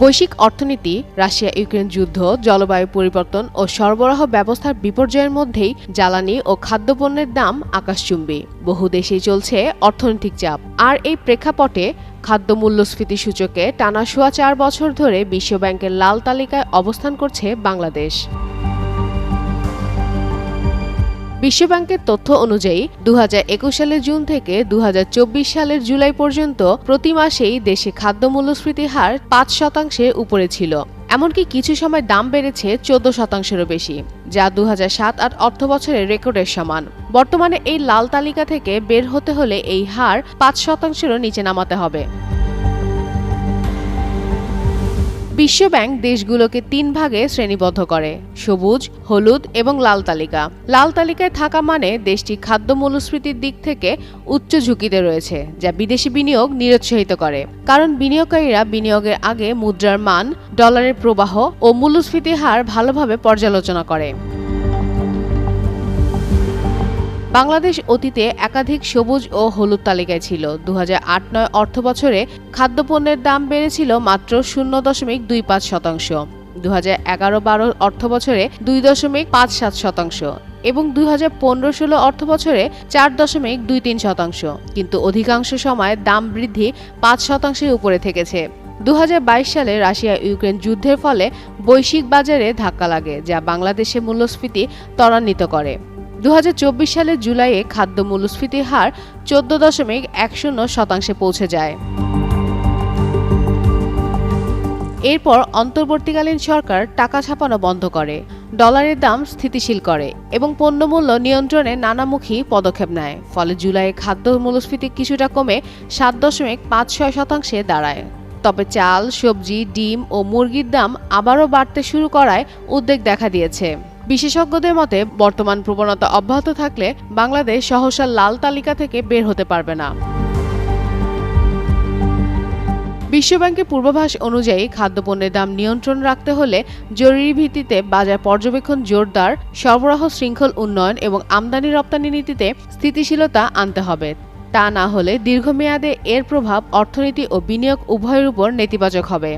বৈশ্বিক অর্থনীতি Russia Ukraine যুদ্ধ, জলবায়ু পরিবর্তন ও সরবরাহ ব্যবস্থার বিপর্যয়ের মধ্যেই জ্বালানি ও খাদ্যপণ্যের দাম আকাশচুম্বী। বহু দেশেই চলছে অর্থনৈতিক চাপ। আর এই প্রেক্ষাপটে খাদ্য মূল্যস্ফীতি সূচকে টানা সোয়া চার বছর ধরে বিশ্বব্যাংকের লাল তালিকায় অবস্থান করছে বাংলাদেশ। বিশ্বব্যাংকের তথ্য অনুযায়ী দু হাজার একুশ সালের জুন থেকে দু হাজার চব্বিশ সালের জুলাই পর্যন্ত প্রতি মাসেই দেশে খাদ্য মূল্যস্ফীতি হার পাঁচ শতাংশের উপরে ছিল। এমনকি কিছু সময় দাম বেড়েছে চোদ্দ শতাংশেরও বেশি, যা দু সাত আট অর্থ বছরের রেকর্ডের সমান। বর্তমানে এই লাল তালিকা থেকে বের হতে হলে এই হার পাঁচ শতাংশেরও নিচে নামাতে হবে। বিশ্বব্যাংক দেশগুলোকে তিন ভাগে শ্রেণীবদ্ধ করে, সবুজ, হলুদ এবং লাল তালিকা। লাল তালিকায় থাকা মানে দেশটি খাদ্য মূল্যস্ফীতির দিক থেকে উচ্চ ঝুঁকিতে রয়েছে, যা বিদেশি বিনিয়োগ নিরুৎসাহিত করে। কারণ বিনিয়োগকারীরা বিনিয়োগের আগে মুদ্রার মান, ডলারের প্রবাহ ও মূল্যস্ফীতি হার ভালোভাবে পর্যালোচনা করে। বাংলাদেশ অতীতে একাধিক সবুজ ও হলুদ তালিকায় ছিল। দু আট নয় অর্থ বছরে খাদ্যপণ্যের দাম বেড়েছিল মাত্র শূন্য দশমিক দুই পাঁচ শতাংশ। দু হাজার এগারো বারো অর্থ বছরে দুই দশমিক পাঁচ সাত শতাংশ এবং দুই হাজার পনেরো ষোলো অর্থ বছরে চার দশমিক দুই তিন শতাংশ। কিন্তু অধিকাংশ সময় দাম বৃদ্ধি পাঁচ শতাংশের উপরে থেকেছে। দু হাজার বাইশ সালে রাশিয়া ইউক্রেন যুদ্ধের ফলে বৈশ্বিক বাজারে ধাক্কা লাগে, যা বাংলাদেশে মূল্যস্ফীতি ত্বরান্বিত করে। দু সালের জুলাইয়ে খাদ্য মূল্যস্ফীতির হার চোদ্দ দশমিক এক শূন্য শতাংশে পৌঁছে যায়। এরপর অন্তর্বর্তীকালীন সরকার টাকা ছাপানো বন্ধ করে, ডলারের দাম স্থিতিশীল করে এবং পণ্যমূল্য নিয়ন্ত্রণে নানামুখী পদক্ষেপ নেয়, ফলে জুলাইয়ে খাদ্য মূল্যস্ফীতি কিছুটা কমে সাত দশমিক পাঁচ ছয় শতাংশে দাঁড়ায়। তবে চাল, সবজি, ডিম ও মুরগির দাম আবারও বাড়তে শুরু করায় উদ্বেগ দেখা দিয়েছে। বিশেষজ্ঞদের মতে, বর্তমান প্রবণতা অব্যাহত থাকলে বাংলাদেশ সহসা লাল তালিকা থেকে বের হতে পারবে না। বিশ্বব্যাংকের পূর্বাভাস অনুযায়ী খাদ্যপণ্যের দাম নিয়ন্ত্রণ রাখতে হলে জরুরি ভিত্তিতে বাজার পর্যবেক্ষণ জোরদার, সরবরাহ শৃঙ্খল উন্নয়ন এবং আমদানি রপ্তানি নীতিতে স্থিতিশীলতা আনতে হবে। তা না হলে দীর্ঘমেয়াদে এর প্রভাব অর্থনীতি ও বিনিয়োগ উভয়ের উপর নেতিবাচক হবে।